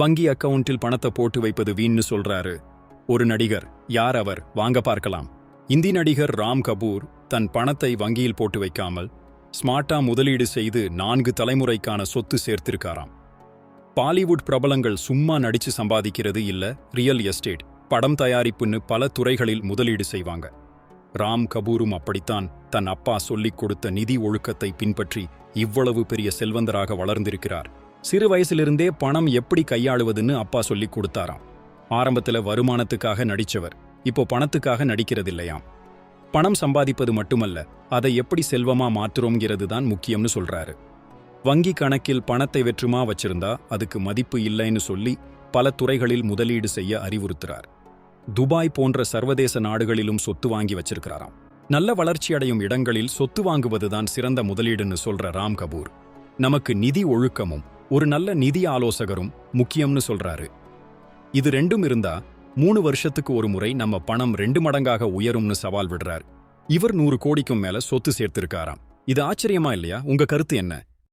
வங்கி அக்கவுண்டில் பணத்தை போட்டு வைப்பது வீண்னு சொல்றாரு. ஒரு நடிகர் யார் அவர்? வாங்க பார்க்கலாம். இந்தி நடிகர் ராம் கபூர் தன் பணத்தை வங்கியில் போட்டு வைக்காமல் ஸ்மார்ட்டா முதலீடு செய்து நான்கு தலைமுறைக்கான சொத்து சேர்த்திருக்காராம். பாலிவுட் பிரபலங்கள் சும்மா நடிச்சு சம்பாதிக்கிறது இல்ல ரியல் எஸ்டேட் படம் தயாரிப்புன்னு பல துறைகளில் முதலீடு செய்வாங்க. ராம் கபூரும் அப்படித்தான் தன் அப்பா சொல்லிக் கொடுத்த நிதி ஒழுக்கத்தை பின்பற்றி இவ்வளவு பெரிய செல்வந்தராக வளர்ந்திருக்கிறார். சிறு வயசிலிருந்தே பணம் எப்படி கையாளுவதுன்னு அப்பா சொல்லிக் கொடுத்தாராம். ஆரம்பத்துல வருமானத்துக்காக நடிச்சவர் இப்போ பணத்துக்காக நடிக்கிறதில்லையாம். பணம் சம்பாதிப்பது மட்டுமல்ல அதை எப்படி செல்வமா மாற்றுறோங்கிறது தான் முக்கியம்னு சொல்றாரு. வங்கி கணக்கில் பணத்தை வெற்றுமா வச்சிருந்தா அதுக்கு மதிப்பு இல்லைன்னு சொல்லி பல துறைகளில் முதலீடு செய்ய அறிவுறுத்துறார். துபாய் போன்ற சர்வதேச நாடுகளிலும் சொத்து வாங்கி வச்சிருக்கிறாராம். நல்ல வளர்ச்சி அடையும் இடங்களில் சொத்து வாங்குவதுதான் சிறந்த முதலீடுன்னு சொல்ற ராம் கபூர். நமக்கு நிதி ஒழுக்கமும் ஒரு நல்ல நிதி ஆலோசகரும் முக்கியம்னு சொல்றாரு. இது ரெண்டும் இருந்தா மூணு வருஷத்துக்கு ஒரு முறை நம்ம பணம் ரெண்டு மடங்காக உயரும்னு சவால் விடுறார். இவர் நூறு கோடிக்கும் மேல சொத்து சேர்த்திருக்காராம். இது ஆச்சரியமா இல்லையா? உங்க கருத்து என்ன?